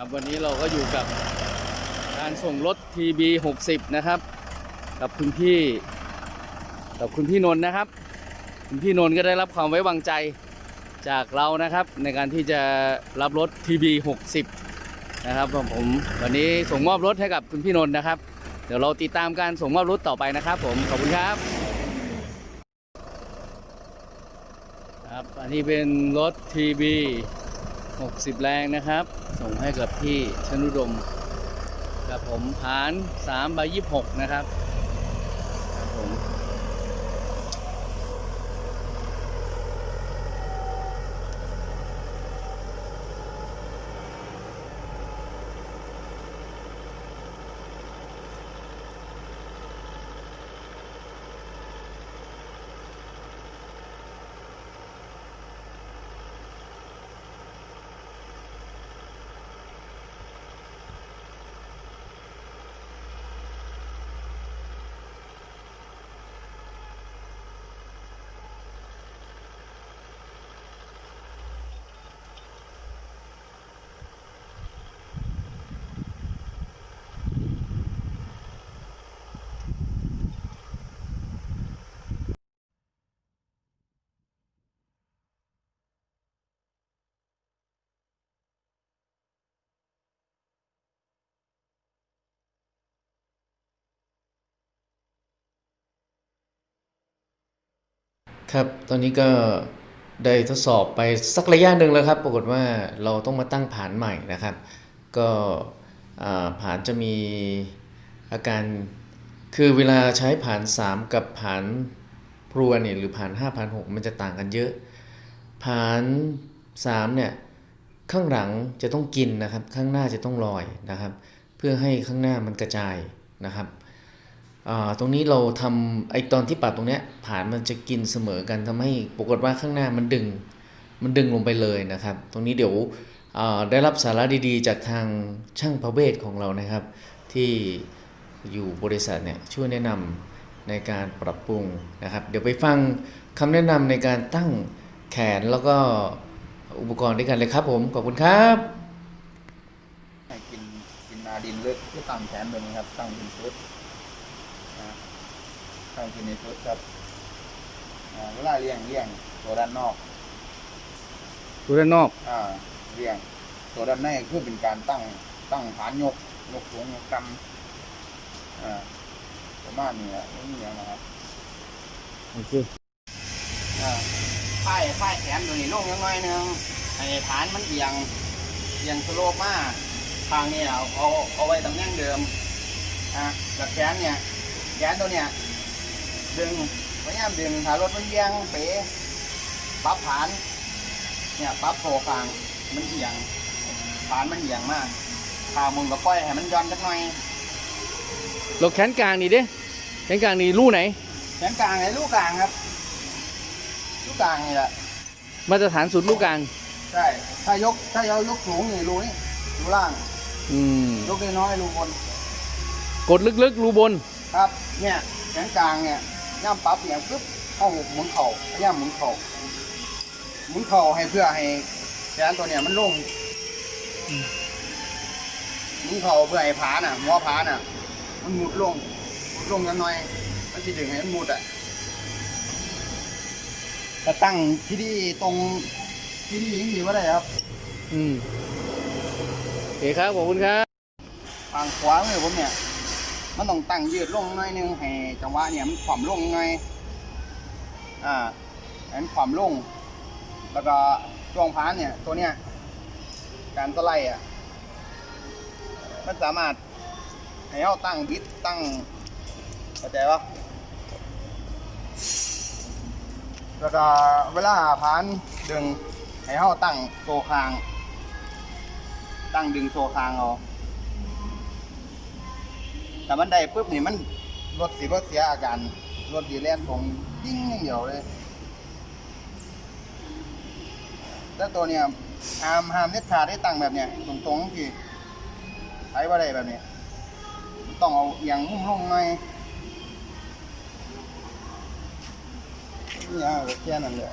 ครับวันนี้เราก็อยู่กับการส่งรถ TB 60นะครับ กับคุณพี่กับคุณพี่นนท์นะครับ คุณพี่นนท์ก็ได้รับความไว้วางใจจากเรานะครับ ในการที่จะรับรถ TB 60นะครับผมวันนี้ส่งมอบรถให้กับคุณพี่นนท์นะครับ เดี๋ยวเราติดตามการส่งมอบรถต่อไปนะครับ ผมขอบคุณครับครับอันนี้เป็นรถ TB 60 แรงนะครับ ส่งให้กับพี่ชนุดม กับผมผาน3ใบ26 นะครับครับผม ครับ ตอนนี้ก็ได้ทดสอบไปสักระยะหนึ่งแล้วครับ ปรากฏว่าเราต้องมาตั้งผานใหม่นะครับ ก็อ่าผานจะมีอาการ คือเวลาใช้ผาน 3 กับผานพรวนเนี่ยหรือผาน5ผาน6มันจะต่างกันเยอะผาน3เนี่ยข้างหลังจะต้องกินนะครับ ข้างหน้าจะต้องลอยนะครับ เพื่อให้ข้างหน้ามันกระจายนะครับ ตรงนี้เราทำไอตอนที่ปรับตรงเนี้ยฐานมันจะกินเสมอกันทำให้ปรากฏว่าข้างหน้ามันดึงมันดึงลงไปเลยนะครับ ตรงนี้เดี๋ยวได้รับสาระดีๆ จากทางช่างพระเวทของเรานะครับ ที่อยู่บริษัทเนี่ยช่วยแนะนำในการปรับปรุงนะครับ เดี๋ยวไปฟังคำแนะนำในการตั้งแขนแล้วก็อุปกรณ์ด้วยกันเลยครับผม ขอบคุณครับให้กินกินนาดินเลึกตั้งแขนแบบนี้ครับตั้งเป็นชุดนะตั้งเป็นในชุดครับอ่าเวลาเลี้ยงเลี้ยงตัวด้านนอกดูด้านนอก อ่าเลี้ยง ตัวด้านในคือเป็นการตั้งตั้งฐานยกยกสูงยกกำอ่าประมาณนี้แหละไม่มีอย่างนะครับโอเคอ่าป้ายป้ายแขนตัวนี้ลงยังไงนึงให้ฐานมันเอียงเอียงสโลปมาทางนี้เอาเอาเอาไว้ตำแหน่งเดิมอะหลักแขนเนี่ย แขนตัวเนี่ยดึงพยายามดึงถ้ารถมันเอียงเป๋ปรับฐานเนี่ยปรับโผกลางมันเอียงฐานมันเอียงมากขามึงก็ปล่อยให้มันย้อนจักหน่อยเราแขนกลางนี่ดิแขนกลางนี่รูไหน แขนกลางไอ้ลูกกลางครับ ลูกกลางนี่แหละมาตรฐานสุดลูกกลางใช่ถ้ายกถ้าเอายกสูงนี่รูนี่รูล่างอืมยกน้อยๆรูบน กดลึกๆรูบน ครับเนี่ยแขนกลางเนี่ยย่ำปรับเนี่ยปึ๊บเข้าหมุนเข่าย่ำหมุนเข่าหมุนเข่าให้เพื่อให้แขนตัวเนี่ยมันลงหมุนเข่าเพื่อให้ผาน่ะหัวผาน่ะ มันหมุดลงหมุดลงยังน้อยมันจะดึงให้มันหมุดอะจะตั้งที่ดีตรงที่ดียิ่งดีว่าได้ครับ อืมโอเคครับขอบคุณครับทางขวามือผมเนี่ย มันต้องตั้งยืดลงหน่อยนึงให้จังหวะเนี่ยมันขวามลงหน่อยอ่าให้มันขวามลง แล้วก็ช่วงพานเนี่ยตัวเนี้ยการสไลด์อะมันสามารถให้เราตั้งบิดตั้งเข้าใจปะแล้วก็เวลาพานดึงให้เราตั้งโซคาง ตั้งดึงโซคางเอา แต่มันได้ปุ๊บนี่มันรถสีรถเสียอาการรถดีแลนผมยิ่งอย่างเดียวเลยแล้วตัวเนี้ยห้ามห้ามเด็ดขาดได้ตังแบบเนี้ยตรงๆที่ใช้ว่าได้แบบเนี้ยต้องเอาเอียงมุ่งลงหน่อยนี่อะแค่นั้นเลย